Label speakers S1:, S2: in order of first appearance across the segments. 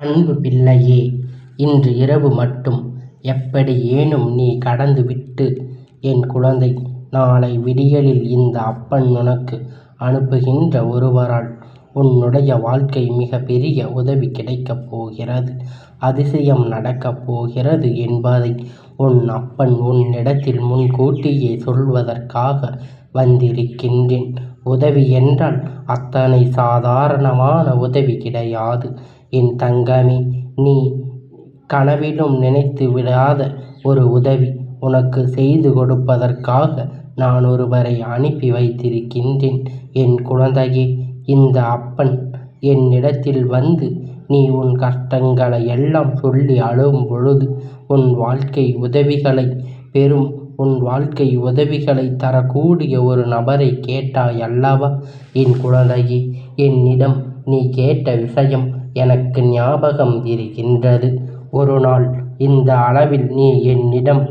S1: அன்பு பிள்ளையே இன்று இரவு மட்டும். எப்படி ஏனும் நீ கடந்து விட்டு என் குழந்தை நாளை விடியலில் இந்த அப்பன் உனக்கு அனுப்புகின்ற ஒருவரால் உன்னுடைய வாழ்க்கை மிக பெரிய உதவி கிடைக்கப் போகிறது. அதிசயம் நடக்கப் போகிறது என்பதை உன் அப்பன் உன்னிடத்தில் முன்கூட்டியே சொல்வதற்காக வந்திருக்கின்றேன். உதவி என்றால் அத்தனை சாதாரணமான உதவி கிடையாது. என் தங்கமே நீ கனவிலும் நினைத்து விடாத ஒரு உதவி உனக்கு செய்து கொடுப்பதற்காக நான் ஒருவரை அனுப்பி வைத்திருக்கின்றேன். என் குழந்தையே இந்த அப்பன் என்னிடத்தில் வந்து நீ உன் கஷ்டங்களை எல்லாம் சொல்லி அழும் பொழுது உன் வாழ்க்கை உதவிகளை பெறும். உன் வாழ்க்கை உதவிகளை தரக்கூடிய ஒரு நபரை கேட்டாய் அல்லவா? என் குழந்தையே என்னிடம் நீ கேட்ட விஷயம் எனக்கு ஞாபகம் இருக்கின்றது. ஒரு நாள் இந்த அளவில் நீ என்னிடம்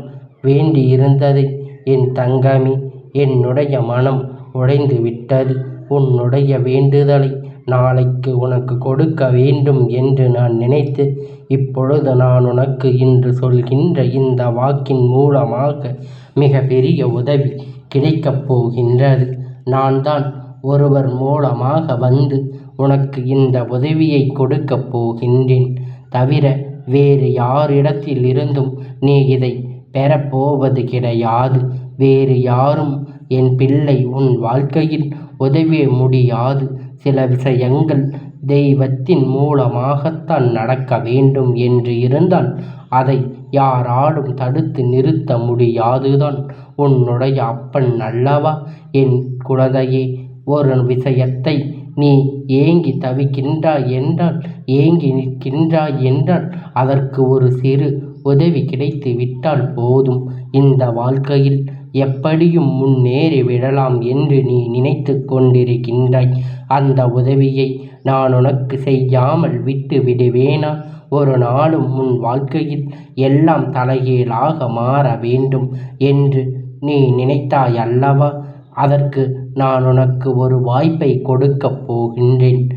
S1: வேண்டியிருந்ததை என் தங்கமே என்னுடைய மனம் உடைந்து விட்டது. உன்னுடைய வேண்டுதலை நாளைக்கு உனக்கு கொடுக்க வேண்டும் என்று நான் நினைத்து இப்பொழுது நான் உனக்கு இன்று சொல்கின்ற இந்த வாக்கின் மூலமாக மிக பெரிய உதவி கிடைக்கப் போகின்றது. நான் தான் ஒருவர் மூலமாக வந்து உனக்கு இந்த உதவியை கொடுக்கப் போகின்றேன். தவிர வேறு யாரிடத்தில் இருந்தும் நீ இதை பெறப்போவது கிடையாது. வேறு யாரும் என் பிள்ளை உன் வாழ்க்கையில் உதவ முடியாது. சில விஷயங்கள் தெய்வத்தின் மூலமாகத்தான் நடக்க வேண்டும் என்று இருந்தால் அதை யாராலும் தடுத்து நிறுத்த முடியாதுதான். உன்னுடைய அப்பன் அல்லவா? என் குழந்தையே ஒரு விஷயத்தை நீ ஏங்கி தவிக்கின்றாய் என்றால் ஏங்கி நிற்கின்றாய் என்றால் அதற்கு ஒரு சிறு உதவி கிடைத்து விட்டால் போதும். இந்த வாழ்க்கையில் எப்படியும் முன்னேறி விடலாம் என்று நீ நினைத்து கொண்டிருக்கின்றாய். அந்த உதவியை நான் உனக்கு செய்யாமல் விட்டு விடுவேனா? ஒரு நாளும் உன் வாழ்க்கையில் எல்லாம் தலைகீழாக மாற வேண்டும் என்று நீ நினைத்தாய் அல்லவா? அதற்கு நான் உனக்கு ஒரு வாய்ப்பை கொடுக்கப் போகின்றேன்.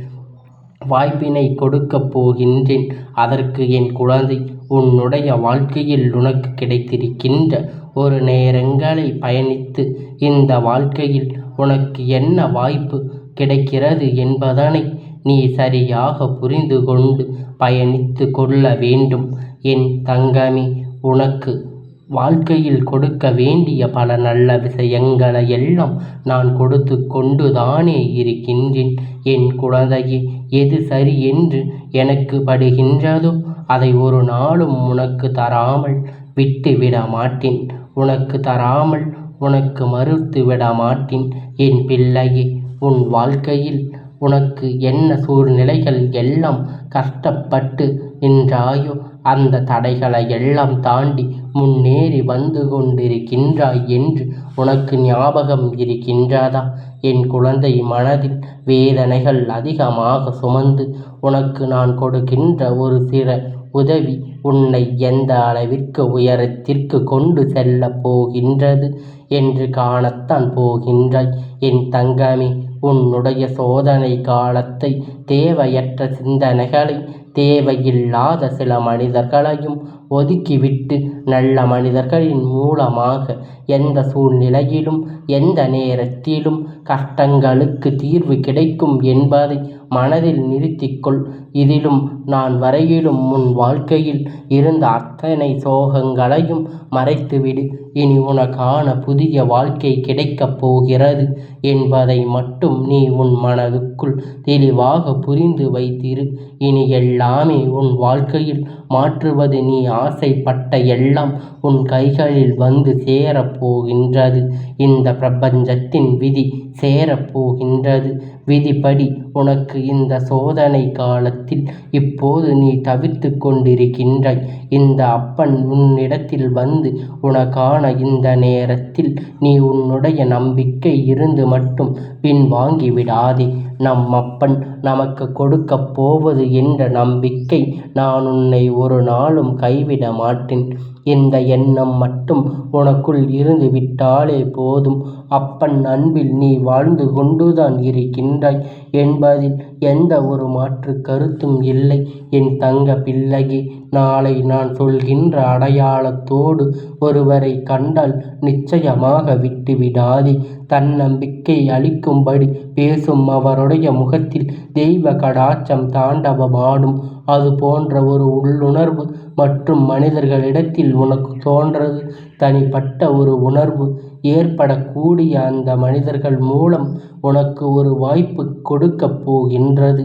S1: வாய்ப்பினை கொடுக்கப் போகின்றேன். அதற்கு என் குழந்தை உன்னுடைய வாழ்க்கையில் உனக்கு கிடைத்திருக்கின்ற ஒரு நேரங்களை பயணித்து இந்த வாழ்க்கையில் உனக்கு என்ன வாய்ப்பு கிடைக்கிறது என்பதனை நீ சரியாக புரிந்து கொண்டு பயணித்து கொள்ள வேண்டும். என் தங்கமே உனக்கு வாழ்க்கையில் கொடுக்க வேண்டிய பல நல்ல விஷயங்களை எல்லாம் நான் கொடுத்து கொண்டு தானே இருக்கின்றேன். என் குழந்தையே எது சரி என்று எனக்கு படுகின்றதோ அதை ஒரு நாளும் உனக்கு தராமல் விட்டு விட மாட்டேன். உனக்கு தராமல் உனக்கு மறுத்து விட மாட்டேன். என் பிள்ளையே உன் வாழ்க்கையில் உனக்கு என்ன சூழ்நிலைகள் எல்லாம் கஷ்டப்பட்டு நின்றாயோ? அந்த தடைகளை எல்லாம் தாண்டி முன்னேறி வந்து கொண்டிருக்கின்றாய் என்று உனக்கு ஞாபகம் இருக்கின்றதா? என் குழந்தை மனதில் வேதனைகள் அதிகமாக சுமந்து உனக்கு நான் கொடுக்கின்ற ஒரு சில உதவி உன்னை எந்த அளவிற்கு உயரத்திற்கு கொண்டு செல்ல போகின்றது என்று காணத்தான் போகின்றாய். என் தங்கமே உன்னுடைய சோதனை காலத்தை தேவையற்ற சிந்தனைகளை தேவையில்லாத சில மனிதர்களையும் ஒதுக்கிவிட்டு நல்ல மனிதர்களின் மூலமாக எந்த சூழ்நிலையிலும் எந்த நேரத்திலும் கஷ்டங்களுக்கு தீர்வு கிடைக்கும் என்பதை மனதில் நிறுத்திக்கொள். இதிலும் நான் வரையிலும் உன் வாழ்க்கையில் இருந்த அத்தனை சோகங்களையும் மறைத்துவிடு. இனி உனக்கான புதிய வாழ்க்கை கிடைக்கப் போகிறது என்பதை மட்டும் நீ உன் மனதுக்குள் தெளிவாக புரிந்து வைத்திரு. இனி எல்லாமே உன் வாழ்க்கையில் மாற்றுவது நீ ஆசைப்பட்ட எல்லாம் உன் கைகளில் வந்து சேரப்போகின்றது இந்த பிரபஞ்சத்தின் விதி சேரப்போகின்றது விதிப்படி உனக்கு இந்த சோதனை காலத்தில் இப்போது நீ தவித்து கொண்டிருக்கின்றாய். இந்த அப்பன் உன்னிடத்தில் வந்து உனக்கான இந்த நேரத்தில் நீ உன்னுடைய நம்பிக்கை இருந்து மட்டும் பின்வாங்கி விடாதே. நம் அப்பன் நமக்கு கொடுக்கப் போவது என்ற நம்பிக்கை நான் உன்னை ஒரு நாளும் கைவிட மாட்டேன். இந்த எண்ணம் மட்டும் உனக்குள் இருந்து விட்டாலே போதும். அப்பன் அன்பில் நீ வாழ்ந்து கொண்டுதான் இருக்கின்றாய் என்பதில் எந்த ஒரு மாற்று கருத்தும் இல்லை. என் தங்க பிள்ளையே நாளை நான் சொல்கின்ற அடையாளத்தோடு ஒருவரை கண்டால் நிச்சயமாக விட்டு விடாதே தன்னம்பிக்கை அளிக்கும்படி பேசும் அவருடைய முகத்தில் தெய்வ கடாச்சம் தாண்டவமாடும். அது போன்ற ஒரு உள்ளுணர்வு மற்றும் மனிதர்களிடத்தில் உனக்கு தோன்றது. தனிப்பட்ட ஒரு உணர்வு ஏற்படக்கூடிய அந்த மனிதர்கள் மூலம் உனக்கு ஒரு வாய்ப்பு கொடுக்கப் போகின்றது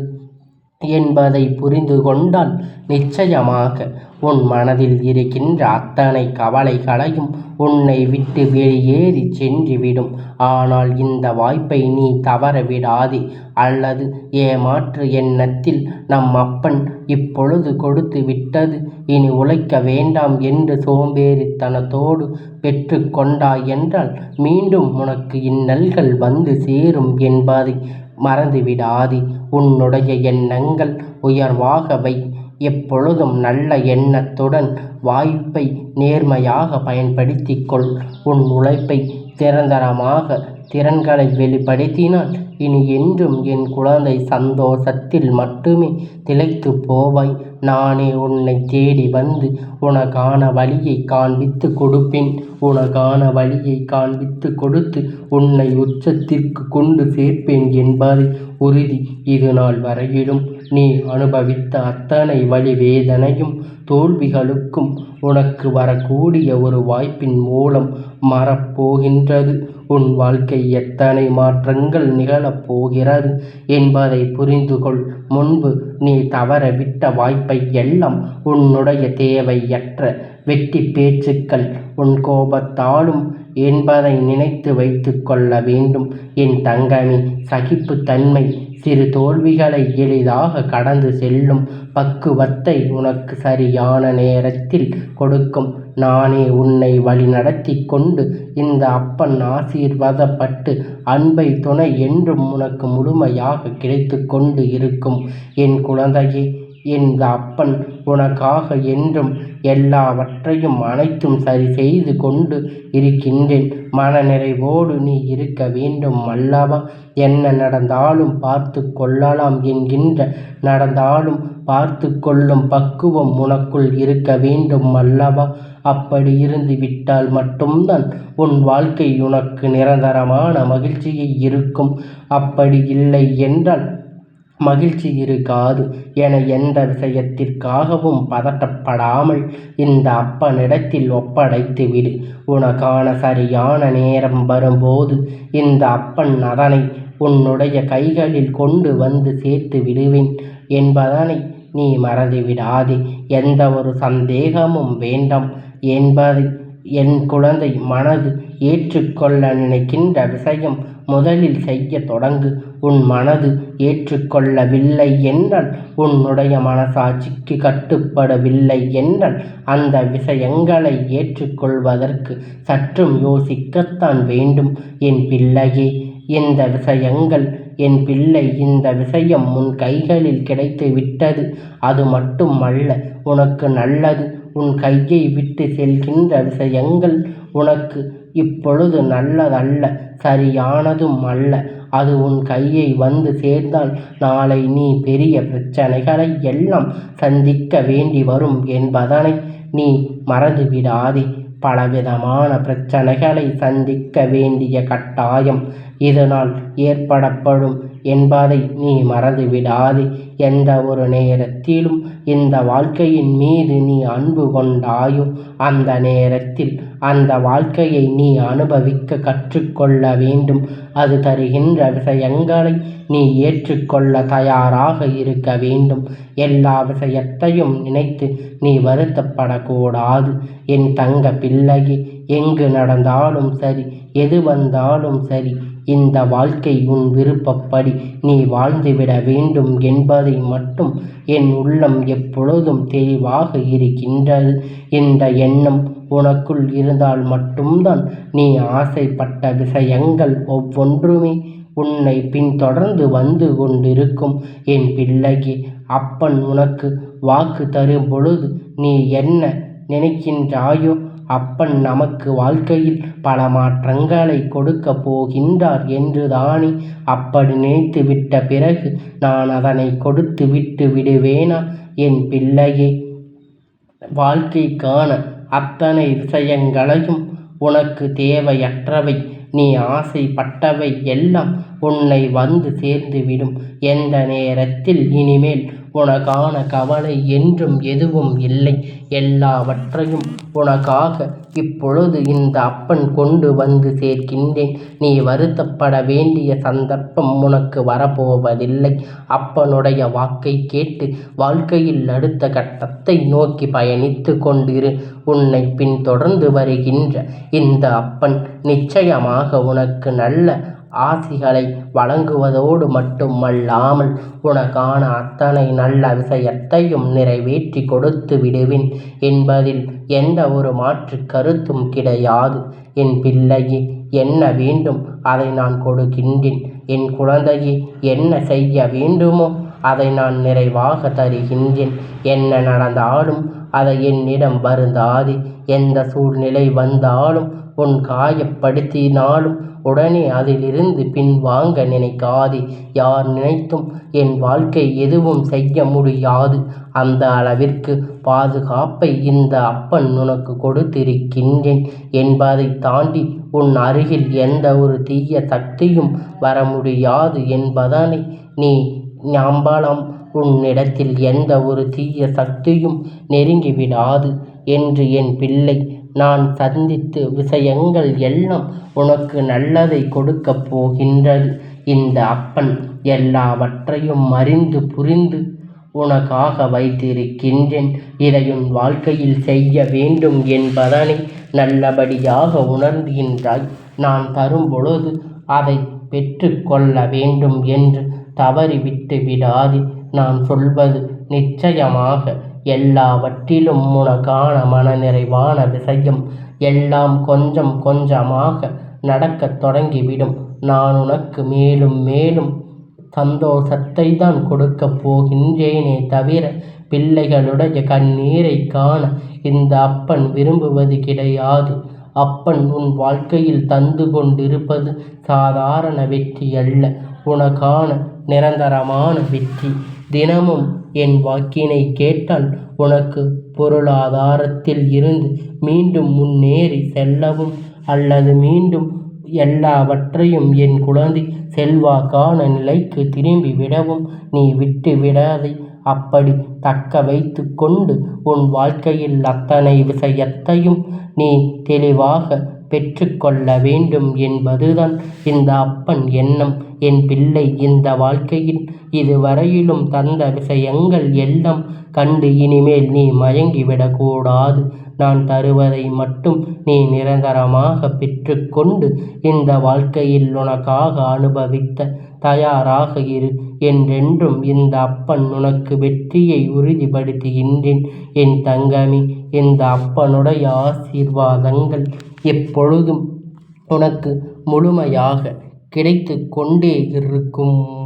S1: என்பதை புரிந்து கொண்டால் நிச்சயமாக உன் மனதில் இருக்கின்ற அத்தனை கவலைகளையும் உன்னை விட்டு வெளியேறி சென்றுவிடும். ஆனால் இந்த வாய்ப்பை நீ தவற விடாதே அல்லது ஏமாற்று எண்ணத்தில் நம் அப்பன் இப்பொழுது கொடுத்து விட்டது. இனி உழைக்க வேண்டாம் என்று சோம்பேறித்தனத்தோடு பெற்று கொண்டாய் என்றால் மீண்டும் உனக்கு இன்னல்கள் வந்து சேரும் என்பதை மறந்துவிடாதே. உன்னுடைய எண்ணங்கள் உயர்வாக வை. எப்பொழுதும் நல்ல எண்ணத்துடன் வாய்ப்பை நேர்மையாக பயன்படுத்திக் கொள். உன் உழைப்பை நிரந்தரமாக திறன்களை வெளிப்படுத்தினால் இனி என்றும் என் குழந்தை சந்தோஷத்தில் மட்டுமே திளைத்து போவாய். நானே உன்னை தேடி வந்து உனக்கான வழியை காண்பித்து கொடுப்பேன். உனக்கான வழியை காண்பித்து கொடுத்து உன்னை உச்சத்திற்கு கொண்டு சேர்ப்பேன் என்பதை உறுதி இது நாள் வரையிலும் நீ அனுபவித்த அத்தனை வழி வேதனையும் தோல்விகளுக்கும் உனக்கு வரக்கூடிய ஒரு வாய்ப்பின் மூலம் மாறப்போகின்றது. உன் வாழ்க்கை எத்தனை மாற்றங்கள் நிகழப் போகிறது என்பதை புரிந்து கொள் முன்பு நீ தவறவிட்ட வாய்ப்பை எல்லாம் உன்னுடைய தேவையற்ற வெட்டி பேச்சுக்கள் உன் கோபத்தாலும் என்பதை நினைத்து வைத்து கொள்ள வேண்டும். என் தங்கமே சகிப்புத்தன்மை சிறு தோல்விகளை எளிதாக கடந்து செல்லும் பக்குவத்தை உனக்கு சரியான நேரத்தில் கொடுக்கும். நானே உன்னை வழிநடத்தி கொண்டு இந்த அப்பன் ஆசீர்வாதப்பட்டு அன்பை துணை என்றும் உனக்கு முழுமையாக கிடைத்து கொண்டு இருக்கும். என் குழந்தையே இந்த அப்பன் உனக்காக என்றும் எல்லாவற்றையும் அனைத்தும் சரி செய்து கொண்டு இருக்கின்றேன். மனநிறைவோடு நீ இருக்க வேண்டும் அல்லவா? என்ன நடந்தாலும் பார்த்து கொள்ளலாம் என்கின்ற நடந்தாலும் பார்த்து கொள்ளும் பக்குவம் உனக்குள் இருக்க வேண்டும் அல்லவா? அப்படி இருந்து விட்டால் மட்டும்தான் உன் வாழ்க்கை உனக்கு நிரந்தரமான மகிழ்ச்சியை இருக்கும். அப்படி இல்லை என்றால் மகிழ்ச்சி இருக்காது என எந்த விஷயத்திற்காகவும் பதட்டப்படாமல் இந்த அப்பனிடத்தில் ஒப்படைத்து விடு. உனக்கான சரியான நேரம் வரும்போது இந்த அப்பன் அதனை உன்னுடைய கைகளில் கொண்டு வந்து சேர்த்து விடுவேன் என்பதனை நீ மறந்துவிடாதே எந்த ஒரு சந்தேகமும் வேண்டாம் என்பதை என் குழந்தை மனது ஏற்றுக்கொள்ள நினைக்கின்ற விஷயம் முதலில் செய்ய தொடங்கு. உன் மனது ஏற்றுக்கொள்ளவில்லை என்றால் உன்னுடைய மனசாட்சிக்கு கட்டுப்படவில்லை என்றால் அந்த விஷயங்களை ஏற்றுக்கொள்வதற்கு சற்றும் யோசிக்கத்தான் வேண்டும். என் பிள்ளையே இந்த விஷயங்கள் என் பிள்ளை இந்த விஷயம் உன் கைகளில் கிடைத்து விட்டது. அது மட்டும் அல்ல உனக்கு நல்லது. உன் கையை விட்டு செல்கின்ற விஷயங்கள் உனக்கு இப்பொழுது நல்லதல்ல சரியானதும் அல்ல அது உன் கையை வந்து சேர்ந்தால் நாளை நீ பெரிய பிரச்சனைகளை எல்லாம் சந்திக்க வேண்டி வரும் என்பதனை நீ மறந்துவிடாதே. பலவிதமான பிரச்சனைகளை சந்திக்க வேண்டிய கட்டாயம் இதனால் ஏற்படப்படும் என்பதை நீ மறந்துவிடாதே. எந்த ஒரு நேரத்திலும் இந்த வாழ்க்கையின் மீது நீ அன்பு கொண்டாயோ? அந்த நேரத்தில் அந்த வாழ்க்கையை நீ அனுபவிக்க கற்றுக்கொள்ள வேண்டும். அது தருகின்ற விஷயங்களை நீ ஏற்றுக்கொள்ள தயாராக இருக்க வேண்டும். எல்லா விஷயத்தையும் நினைத்து நீ வருத்தப்படக்கூடாது. என் தங்க பிள்ளையே எங்கு நடந்தாலும் சரி எது வந்தாலும் சரி இந்த வாழ்க்கை உன் விருப்பப்படி நீ வாழ்ந்துவிட வேண்டும் என்பதை மட்டும் என் உள்ளம் எப்பொழுதும் தெளிவாக இருக்கின்றது. இந்த எண்ணம் உனக்குள் இருந்தால் மட்டும்தான் நீ ஆசைப்பட்ட விஷயங்கள் ஒவ்வொன்றுமே உன்னை பின்தொடர்ந்து வந்து கொண்டிருக்கும். என் பிள்ளைக்கு அப்பன் உனக்கு வாக்கு தரும் பொழுது நீ என்ன நினைக்கின்றாயோ அப்பன் நமக்கு வாழ்க்கையில் பல மாற்றங்களை கொடுக்கப் போகின்றார் என்று தானே அப்படி நினைத்து விட்ட பிறகு நான் அதனை கொடுத்து விட்டு விடுவேனா? என் பிள்ளையே வாழ்க்கைக்கான அத்தனை விஷயங்களையும் உனக்கு தேவையற்றவை நீ ஆசைப்பட்டவை எல்லாம் உன்னை வந்து சேர்ந்துவிடும். எந்த நேரத்தில் இனிமேல் உனக்கான கவலை என்றும் எதுவும் இல்லை. எல்லாவற்றையும் உனக்காக இப்பொழுது இந்த அப்பன் கொண்டு வந்து சேர்க்கின்றேன். நீ வருத்தப்பட வேண்டிய சந்தர்ப்பம் உனக்கு வரப்போவதில்லை. அப்பனுடைய வாக்கை கேட்டு வாழ்க்கையில் அடுத்த கட்டத்தை நோக்கி பயணித்து கொண்டிரு. உன்னை பின்தொடர்ந்து வருகின்ற இந்த அப்பன் நிச்சயமாக உனக்கு நல்ல ஆசிகளை வழங்குவதோடு மட்டுமல்லாமல் உனக்கான அத்தனை நல்ல விஷயத்தையும் நிறைவேற்றி கொடுத்து விடுவேன் என்பதில் எந்த ஒரு மாற்று கருத்தும் கிடையாது. என் பிள்ளையே என்ன வேண்டும்? அதை நான் கொடுக்கின்றேன். என் குழந்தையே என்ன செய்ய வேண்டுமோ அதை நான் நிறைவாக தருகின்றேன். என்ன நடந்தாலும் அதை என்னிடம் வருந்தாது. எந்த சூழ்நிலை வந்தாலும் உன் காயப்படுத்தினாலும் உடனே அதிலிருந்து பின்வாங்க நினைக்காதே. யார் நினைத்தும் என் வாழ்க்கை எதுவும் செய்ய முடியாது. அந்த அளவிற்கு பாதுகாப்பை இந்த அப்பன் உனக்கு கொடுத்திருக்கின்றேன் என்பதை தாண்டி உன் அருகில் எந்த ஒரு தீய சக்தியும் வர முடியாது என்பதனை நீ ஞாம்பலம் உன்னிடத்தில் எந்த ஒரு தீய சக்தியும் நெருங்கிவிடாது. என்று என் பிள்ளை நான் சந்தித்து விஷயங்கள் எல்லாம் உனக்கு நல்லதை கொடுக்கப் போகின்றது. இந்த அப்பன் எல்லாவற்றையும் அறிந்து புரிந்து உனக்காக வைத்திருக்கின்றேன். இதையும் வாழ்க்கையில் செய்ய வேண்டும் என்பதனை நல்லபடியாக உணர்கின்றாய். நான் தரும் பொழுது அதை பெற்றுக்கொள்ள வேண்டும் என்று தவறிவிட்டு விடாதே. நான் சொல்வது நிச்சயமாக எல்லாவற்றிலும் உனக்கான மனநிறைவான விஷயம் எல்லாம் கொஞ்சம் கொஞ்சமாக நடக்கத் தொடங்கிவிடும். நான் உனக்கு மேலும் மேலும் சந்தோஷத்தை தான் கொடுக்கப் போகின்றேனே தவிர பிள்ளைகளுடைய கண்ணீரை காண இந்த அப்பன் விரும்புவது கிடையாது. அப்பன் உன் வாழ்க்கையில் தந்து கொண்டிருப்பது சாதாரண வெற்றி அல்ல. உனக்கான நிரந்தரமான வெற்றி. தினமும் என் வாக்கினை கேட்டால் உனக்கு பொருளாதாரத்தில் இருந்து மீண்டும் முன்னேறி செல்லவும் அல்லது மீண்டும் எல்லாவற்றையும் என் குழந்தை செல்வாக்கான நிலைக்கு திரும்பி விடவும் நீ விட்டு விடாதே. அப்படி தக்க வைத்து கொண்டு உன் வாழ்க்கையில் அத்தனை விஷயத்தையும் நீ தெளிவாக பெற்றுக்கொள்ள வேண்டும் என்பதுதான் இந்த அப்பன் எண்ணம். என் பிள்ளை இந்த வாழ்க்கையில் இதுவரையிலும் தந்த விஷயங்கள் எல்லாம் கண்டு இனிமேல் நீ மயங்கிவிடக்கூடாது. நான் தருவதை மட்டும் நீ நிரந்தரமாக பெற்றுக்கொண்டு இந்த வாழ்க்கையில் உனக்காக அனுபவித்த தயாராக இரு. என்றென்றும் இந்த அப்பன் உனக்கு வெற்றியை உறுதிப்படுத்துகின்றேன். என் தங்கமே இந்த அப்பனுடைய ஆசீர்வாதங்கள் எப்பொழுதும் உனக்கு முழுமையாக கிடைத்து கொண்டே இருக்கும்.